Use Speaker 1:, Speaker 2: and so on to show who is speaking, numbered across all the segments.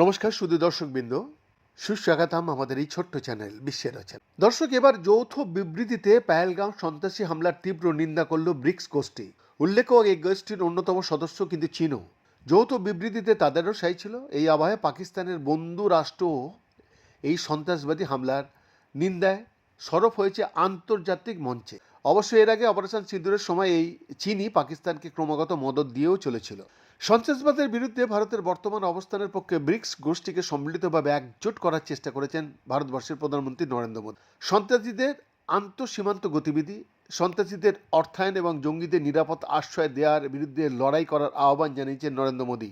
Speaker 1: নমস্কার শুধু দর্শকবৃন্দ। সুস্বাগতম আমাদের এই ছোট্ট চ্যানেল, বিশ্বের রচনা। দর্শক, এবার যৌথ বিবৃতিতে পায়েলগাঁও সন্ত্রাসী হামলার তীব্র নিন্দা করল ব্রিক্স গোষ্ঠী। উল্লেখ্য, এই গোষ্ঠীর অন্যতম সদস্য কিন্তু চীনও। যৌথ বিবৃতিতে তাদেরও সাই ছিল, এই আবহে পাকিস্তানের বন্ধু রাষ্ট্র এই সন্ত্রাসবাদী হামলার নিন্দায় সরব হয়েছে আন্তর্জাতিক মঞ্চে। অবশ্য এর আগে অপারেশন সিঁদুরের সময় এই চীনই পাকিস্তানকে ক্রমাগত মদত দিয়েও চলেছিল। সন্ত্রাসবাদের বিরুদ্ধে ভারতের বর্তমান অবস্থানের পক্ষে ব্রিক্স গোষ্ঠীকে সম্মিলিতভাবে একজোট করার চেষ্টা করেছেন ভারতবর্ষের প্রধানমন্ত্রী নরেন্দ্র মোদী। সন্ত্রাসীদের আন্তঃসীমান্ত গতিবিধি, সন্ত্রাসীদের অর্থায়ন এবং জঙ্গিদের নিরাপদ আশ্রয় দেওয়ার বিরুদ্ধে লড়াই করার আহ্বান জানিয়েছেন নরেন্দ্র মোদী।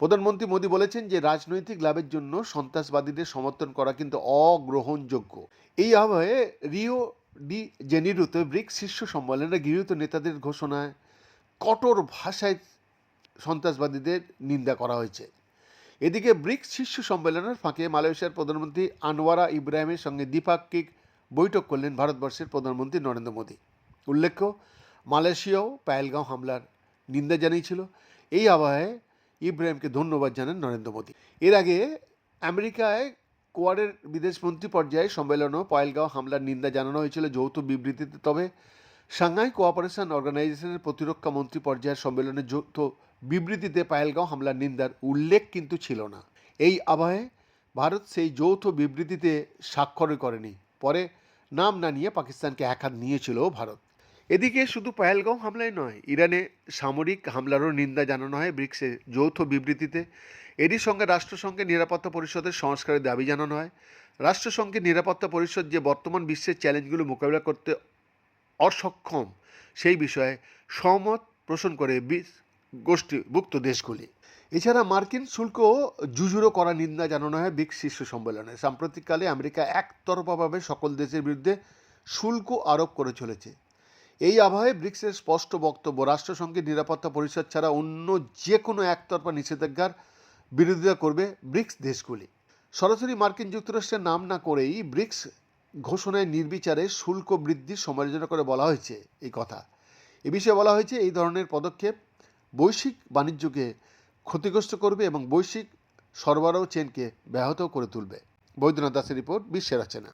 Speaker 1: প্রধানমন্ত্রী মোদী বলেছেন যে, রাজনৈতিক লাভের জন্য সন্ত্রাসবাদীদের সমর্থন করা কিন্তু অগ্রহণযোগ্য। এই আবহে রিও ডি জেনিরুতে ব্রিক্স শীর্ষ সম্মেলনে গৃহীত নেতাদের ঘোষণায় কঠোর ভাষায় সন্ত্রাসবাদীদের নিন্দা করা হয়েছে। এদিকে ব্রিক্স শীর্ষ সম্মেলনের ফাঁকে মালয়েশিয়ার প্রধানমন্ত্রী আনোয়ারা ইব্রাহিমের সঙ্গে দ্বিপাক্ষিক বৈঠক করলেন ভারতবর্ষের প্রধানমন্ত্রী নরেন্দ্র মোদী। উল্লেখ্য, মালয়েশিয়াও পায়েলগাঁও হামলার নিন্দা জানিয়েছিল। এই আবহে ইব্রাহিমকে ধন্যবাদ জানান নরেন্দ্র মোদী। এর আগে আমেরিকায় কোয়ারের বিদেশমন্ত্রী পর্যায়ে সম্মেলনেও পায়েলগাঁও হামলার নিন্দা জানানো হয়েছিল যৌথ বিবৃতিতে। তবে সাংহাই কোঅপারেশন অর্গানাইজেশনের প্রতিরক্ষা মন্ত্রী পর্যায়ের সম্মেলনে যৌথ বিবৃতিতে পায়েলগাঁও হামলার নিন্দার উল্লেখ কিন্তু ছিল না। এই আবহে ভারত সেই যৌথ বিবৃতিতে স্বাক্ষর করেনি। পরে নাম না নিয়ে পাকিস্তানকে এক হাত নিয়েছিল ভারত। এদিকে শুধু পায়েলগাঁও হামলায় নয়, ইরানে সামরিক হামলারও নিন্দা জানানো হয় ব্রিক্সের যৌথ বিবৃতিতে। এরই সঙ্গে রাষ্ট্রসংঘের নিরাপত্তা পরিষদের সংস্কারের দাবি জানানো হয়। রাষ্ট্রসংঘের নিরাপত্তা পরিষদ যে বর্তমান বিশ্বের চ্যালেঞ্জগুলো মোকাবিলা করতে অসক্ষম, সেই বিষয়ে সহমত পোষণ করে গোষ্ঠীভুক্ত দেশগুলি। এছাড়া মার্কিন শুল্ক জুজুরো করা নিন্দা জানানো হয় ব্রিক্স শীর্ষ সম্মেলনে। সাম্প্রতিককালে আমেরিকা একতরফাভাবে সকল দেশের বিরুদ্ধে শুল্ক আরোপ করে চলেছে। এই আবহে ব্রিক্সের স্পষ্ট বক্তব্য, রাষ্ট্রসংঘের নিরাপত্তা পরিষদ ছাড়া অন্য যে কোনো একতরফা নিষেধাজ্ঞার বিরোধিতা করবে ব্রিক্স দেশগুলি। সরাসরি মার্কিন যুক্তরাষ্ট্রের নাম না করেই ব্রিক্স ঘোষণায় নির্বিচারে শুল্ক বৃদ্ধির সমালোচনা করে বলা হয়েছে এই কথা। এ বিষয়ে বলা হয়েছে এই ধরনের পদক্ষেপ বৈশ্বিক বাণিজ্যকে ক্ষতিগ্রস্ত করবে এবং বৈশ্বিক সরবরাহ চেনকে ব্যাহত করে তুলবে। বৈদ্যনাথ দাসের রিপোর্ট, বিশ্বের রচনা